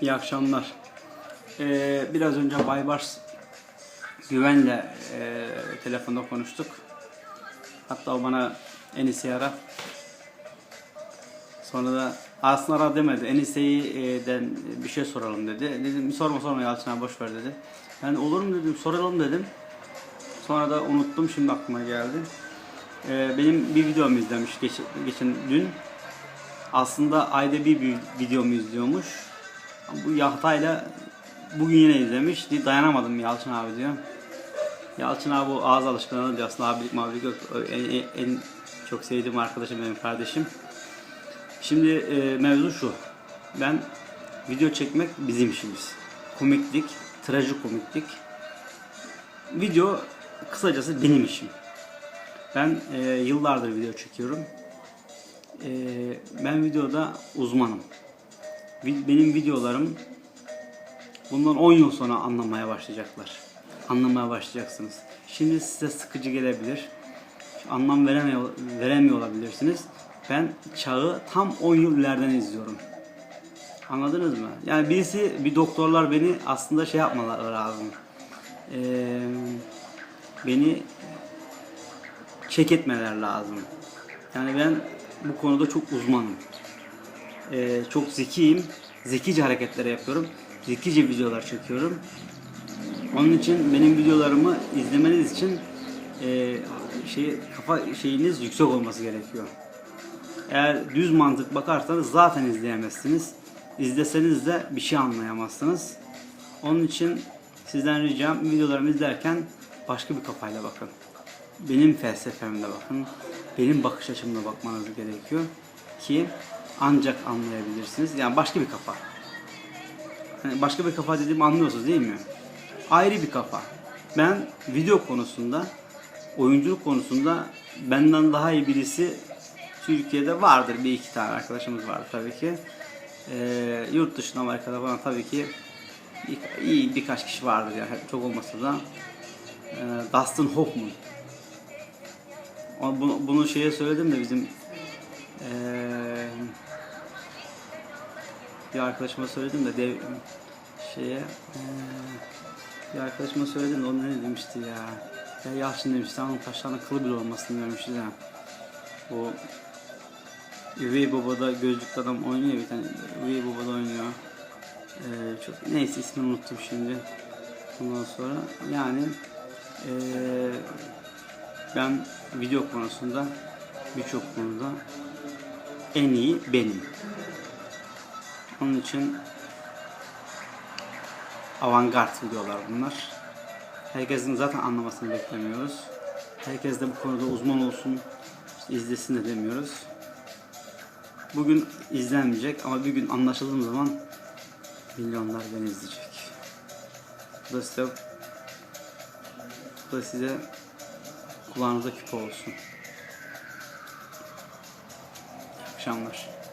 İyi akşamlar. Ee, biraz önce Baybars Güven'le e, telefonda konuştuk. Hatta o bana Enise'yi ara. Sonra da aslında ara demedi. Enise'den bir şey soralım dedi. Dedim sorma sorma Yalçın abi boş ver dedi. Ben olur mu dedim soralım dedim. Sonra da unuttum şimdi aklıma geldi. Ee, benim bir videomu izlemiş geç, geçen dün. Aslında ayda bir videomu izliyormuş. Bu Yahtay'la bugün yine izlemiş. Dayanamadım Yalçın abi diyor. Yalçın abi o ağız alışkanlığı diyor aslında abilik mabilik yok. En, en, en çok sevdiğim arkadaşım benim kardeşim. Şimdi e, mevzu şu. Ben video çekmek bizim işimiz. Komiklik, trajikomiklik. Video kısacası benim işim. Ben e, yıllardır video çekiyorum. E, ben videoda uzmanım. Benim videolarım bundan 10 yıl sonra anlamaya başlayacaklar. Anlamaya başlayacaksınız. Şimdi size sıkıcı gelebilir. Anlam veremiyor, veremiyor olabilirsiniz. Ben çağı tam 10 yıl ileriden izliyorum. Anladınız mı? Yani birisi, bir doktorlar beni aslında şey yapmaları lazım. Ee, beni çek etmeler lazım. Yani ben bu konuda çok uzmanım. Ee, çok zekiyim. Zekice hareketler yapıyorum. Zekice videolar çekiyorum. Onun için benim videolarımı izlemeniz için e, şey kafa şeyiniz yüksek olması gerekiyor. Eğer düz mantık bakarsanız zaten izleyemezsiniz. İzleseniz de bir şey anlayamazsınız. Onun için sizden ricam videolarımı izlerken başka bir kafayla bakın. Benim felsefemle bakın. Benim bakış açımla bakmanız gerekiyor ki ancak anlayabilirsiniz. Yani başka bir kafa. Hani başka bir kafa dediğimi anlıyorsunuz değil mi? Ayrı bir kafa. Ben video konusunda, oyunculuk konusunda benden daha iyi birisi Türkiye'de vardır. Bir iki tane arkadaşımız var tabii ki. Ee, yurt dışında Amerika'da falan tabii ki iyi birkaç kişi vardır yani çok olmasa da. Ee, Dustin Hoffman. Bunu, bunu şeye söyledim de bizim bir arkadaşıma söyledim de dev, şeye ee, bir arkadaşıma söyledim de o ne demişti ya? Ya Yalçın demişti onun kaşlarının kılı bile olmasın demişti ya. O Üvey Baba'da gözlüklü adam oynuyor bir tane Üvey Baba'da oynuyor. Ee, çok neyse ismini unuttum şimdi. Ondan sonra yani ee, ben video konusunda birçok konuda en iyi benim. Onun için avantgard videolar bunlar. Herkesin zaten anlamasını beklemiyoruz. Herkes de bu konuda uzman olsun, izlesin de demiyoruz. Bugün izlenmeyecek ama bir gün anlaşıldığım zaman milyonlar beni izleyecek. Bu da size, bu da size kulağınıza küpe olsun. İyi akşamlar.